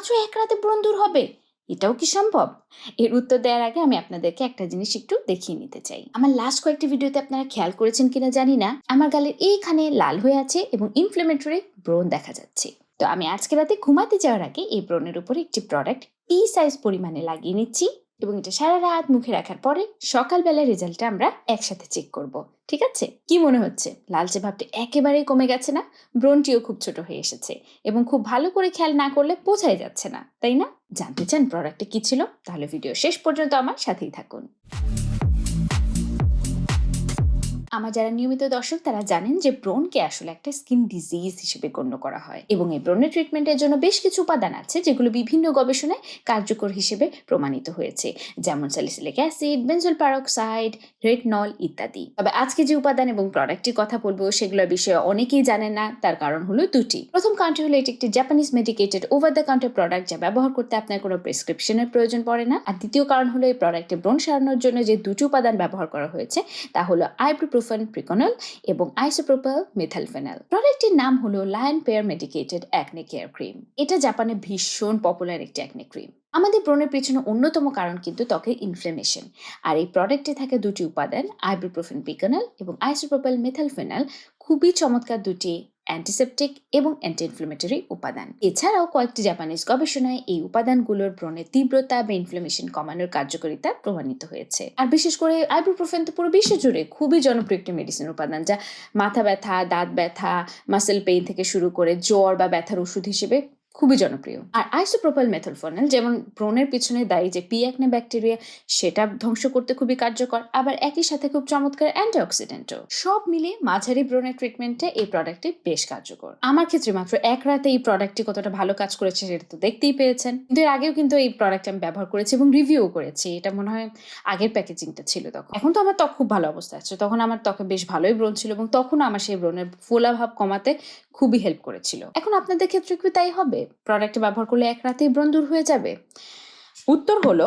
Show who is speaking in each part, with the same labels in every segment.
Speaker 1: মাত্র এক রাতে ব্রণ দূর হবে? এটাও কি সম্ভব? এর উত্তর দেওয়ার আগে আমি আপনাদেরকে একটা জিনিস একটু দেখিয়ে নিতে চাই। আমার লাস্ট কয়েকটি ভিডিওতে আপনারা খেয়াল করেছেন কিনা জানি না। আমার গালের এইখানে লাল হয়ে আছে এবং ইনফ্লেমেটরি ব্রণ দেখা যাচ্ছে। তো আমি আজকে রাতে ঘুমাতে যাওয়ার আগে এই ব্রণের উপরে একটি প্রোডাক্ট পি সাইজ পরিমাণে লাগিয়ে নিচ্ছি। এবং এটা সারা রাত মুখে রাখার পরে সকালবেলা রেজাল্টটা আমরা একসাথে চেক করব, ঠিক আছে? কি মনে হচ্ছে? লালচে ভাবটা একেবারেই কমে গেছে না? ব্রণটিও খুব ছোট হয়ে এসেছে এবং খুব ভালো করে খেয়াল না করলে বোঝাই যাচ্ছে না, তাই না? জানতে চান প্রোডাক্টটা কি ছিল? তাহলে ভিডিও শেষ পর্যন্ত আমার সাথেই থাকুন। আমার যারা নিয়মিত দর্শক, তারা জানেন যে ব্রণকে আসলে একটা স্কিন ডিজিজ হিসেবে গণ্য করা হয় এবং এই ব্রণের ট্রিটমেন্টের জন্য বেশ কিছু উপাদান আছে যেগুলো বিভিন্ন গবেষণায় কার্যকর হিসেবে প্রমাণিত হয়েছে। যেমন salicylic acid benzoyl peroxide retinol ইত্যাদি। তবে আজকে যে উপাদান এবং প্রোডাক্টটির কথা বলব, সেগুলোর বিষয়ে অনেকেই জানেন না, তার কারণ হলো দুটি। প্রথম কারণটি হলো এটি একটি Japanese medicated over the counter product যা ব্যবহার করতে আপনার কোনো প্রেসক্রিপশনের প্রয়োজন পড়ে না। আর দ্বিতীয় কারণ হলো এই প্রোডাক্টে ব্রণ সারানোর জন্য যে দুটি উপাদান ব্যবহার করা হয়েছে, তা হলো আইব্রোপ্রোফেন প্রিকনল এবং আইসোপ্রোপাল মিথালফেনাল প্রোডাক্টটির নাম হলো Lion Pair medicated acne care cream এটা জাপানে ভীষণ পপুলার একটি অ্যাকনে ক্রিম আমাদের ব্রণের পেছনে অন্যতম কারণ কিন্তু ত্বকের ইনফ্লেমেশন আর এই প্রোডাক্টে থাকে দুটি উপাদান আইব্রোপ্রোফেন পিকানাল এবং আইসোপ্রোপাল মেথালফেনাল খুবই চমৎকার দুটি অ্যান্টিসেপটিক এবং অ্যান্টি ইনফ্লামেটরি উপাদান। এছাড়াও কয়েকটি জাপানিজ গবেষণায় এই উপাদানগুলোর ব্রণের তীব্রতা বা ইনফ্লোমেশন কমানোর কার্যকারিতা প্রমাণিত হয়েছে। আর বিশেষ করে আইব্রোপ্রোফেন তো পুরো বিশ্ব জুড়ে খুবই জনপ্রিয় একটি মেডিসিন উপাদান, যা মাথা ব্যথা, দাঁত ব্যথা মাসেল পেইন থেকে শুরু করে জ্বর বা ব্যথার ওষুধ হিসেবে খুবই জনপ্রিয়। আর আইসোপ্রোপাল মেথলফোনাল যেমন ব্রণের পিছনে দায়ী যে পিয়াকনে ব্যাকটেরিয়া সেটা ধ্বংস করতে খুবই কার্যকর। আবার একই সাথে খুব চমৎকার অ্যান্টিঅক্সিডেন্টও সব মিলিয়ে মাঝারি ব্রণের ট্রিটমেন্টে এই প্রোডাক্টটি বেশ কার্যকর। আমার ক্ষেত্রে মাত্র এক রাতে এই প্রোডাক্টটি কতটা ভালো কাজ করেছে সেটা তো দেখতেই পেয়েছেন। কিন্তু এর আগেও কিন্তু এই প্রোডাক্ট আমি ব্যবহার করেছি এবং রিভিউ করেছি। এটা মনে হয় আগের প্যাকেজিংটা ছিল তখন। এখন তো আমার ত্বক খুব ভালো অবস্থা আছে। তখন আমার ত্বকে বেশ ভালোই ব্রণ ছিল এবং তখন আমার সেই ব্রণের ফোলা ভাব কমাতে খুবই হেল্প করেছিল। এখন আপনাদের ক্ষেত্রে কি তাই হবে? প্রোডাক্ট ব্যবহার করলে এক রাতেই ব্রণ দূর হয়ে যাবে। উত্তর হলো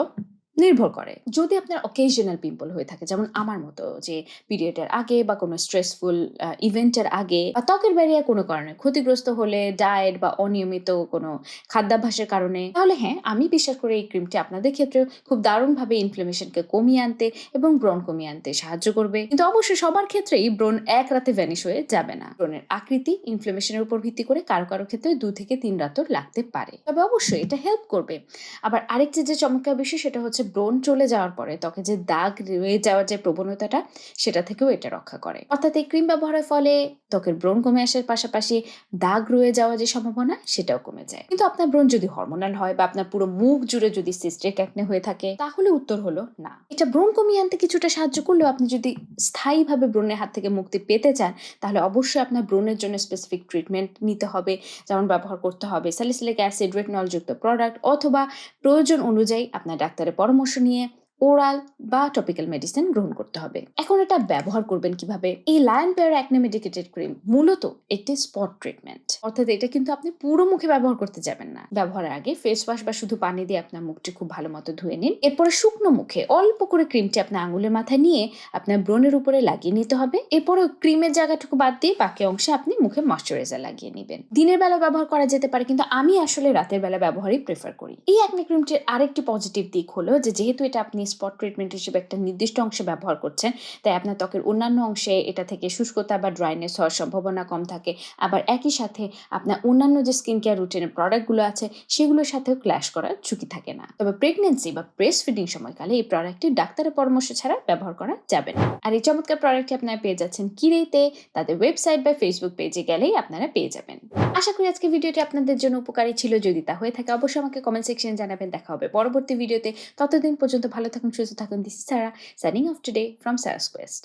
Speaker 1: নির্ভর করে। যদি আপনার অকেশনাল পিম্পল হয়ে থাকে, যেমন আমার মতো যে পিরিয়ডের আগে বা কোনো স্ট্রেসফুল ইভেন্টের আগে, বা ত্বকের ব্যারিয়া কোনো কারণে, ক্ষতিগ্রস্ত হলে ডায়েট বা অনিয়মিত কোনো খাদ্যাভ্যাসের কারণে, তাহলে হ্যাঁ আমি বিশ্বাস করি এই ক্রিমটি আপনাদের ক্ষেত্রে খুব দারুণভাবে ইনফ্লেমেশনকে কমিয়ে আনতে এবং ব্রণ কমিয়ে আনতে সাহায্য করবে। কিন্তু অবশ্যই সবার ক্ষেত্রেই ব্রণ এক রাতে ভ্যানিশ হয়ে যাবে না। ব্রণের আকৃতি ইনফ্লেমেশনের উপর ভিত্তি করে কারও কারও ক্ষেত্রে দু থেকে তিন রাতও লাগতে পারে। তবে অবশ্যই এটা হেল্প করবে। আবার আরেকটি যে চমৎকার বিষয়, সেটা হচ্ছে ব্রণ চলে যাওয়ার পরে ত্বকে যে দাগ রয়ে যাওয়ার যে প্রবণতাটা, সেটা থেকেও এটা রক্ষা করে। অর্থাৎ এই ক্রিম ব্যবহারের ফলে ত্বকের ব্রণ কমে আসার পাশাপাশি দাগ রয়ে যাওয়ার যে সম্ভাবনা, সেটাও কমে যায়। কিন্তু আপনার ব্রণ যদি হরমোনাল হয় বা আপনার পুরো মুখ জুড়ে যদি সিস্ট্রিক অ্যাকনে হয়ে থাকে, তাহলে উত্তর হলো না। এটা ব্রণ কমিয়ে আনতে কিছুটা সাহায্য করলেও আপনি যদি স্থায়ীভাবে ব্রণের হাত থেকে মুক্তি পেতে চান, তাহলে অবশ্যই আপনার ব্রণের জন্য স্পেসিফিক ট্রিটমেন্ট নিতে হবে। যেমন ব্যবহার করতে হবে স্যালিসিলিক অ্যাসিড রেটনলযুক্ত প্রোডাক্ট অথবা প্রয়োজন অনুযায়ী আপনার ডাক্তারের পরামর্শ নিয়ে ওরাল বা টপিক্যাল মেডিসিন গ্রহণ করতে হবে। এখন এটা ব্যবহার করবেন কীভাবে? এই Lion Pair acne medicated cream মূলত একটি স্পট ট্রিটমেন্ট অর্থাৎ এটা কিন্তু আপনি পুরো মুখে ব্যবহার করতে যাবেন না। ব্যবহারের আগে ফেস ওয়াশ বা শুধু পানি দিয়ে আপনার মুখটি খুব ভালো মতো ধুয়ে নিন। এরপরে শুকনো মুখে অল্প করে ক্রিমটি আপনার আঙুলের মাথায় নিয়ে আপনার ব্রণের উপরে লাগিয়ে নিতে হবে। এরপরে ক্রিমের জায়গাটুকু বাদ দিয়ে বাকি অংশে আপনি মুখে ময়শ্চারাইজার লাগিয়ে নেবেন। দিনের বেলা ব্যবহার করা যেতে পারে, কিন্তু আমি আসলে রাতের বেলা ব্যবহারই প্রেফার করি। এই অ্যাকনে ক্রিমটির আরেকটি পজিটিভ দিক হলো যে, যেহেতু এটা আপনি স্পট ট্রিটমেন্ট হিসেবে একটা নির্দিষ্ট অংশে ব্যবহার করছেন। তাই আপনার ত্বকের অন্যান্য অংশে এটা থেকে শুষ্কতা বা ড্রাইনেস হওয়ার সম্ভাবনা কম থাকে। আবার একই সাথে আপনার অন্যান্য যে স্কিন কেয়ার রুটিনের প্রোডাক্টগুলো আছে, সেগুলোর সাথেও ক্ল্যাশ করার ঝুঁকি থাকে না। তবে প্রেগনেন্সি বা ব্রেস্ট ফিডিং সময়কালে এই প্রোডাক্টটি ডাক্তারের পরামর্শ ছাড়া ব্যবহার করা যাবে না। আর এই চমৎকার প্রোডাক্টটি আপনারা পেয়ে যাচ্ছেন কিরেতে, তাদের ওয়েবসাইট বা ফেসবুক পেজে গেলেই আপনারা পেয়ে যাবেন। আশা করি আজকে ভিডিওটি আপনাদের জন্য উপকারী ছিল। যদি তা হয়ে থাকে, অবশ্যই আমাকে কমেন্ট সেকশনে জানাবেন। দেখা হবে পরবর্তী ভিডিওতে। ততদিন পর্যন্ত ভালো থাকুন সুস্থ থাকুন this Sara signing off today from Sara's quest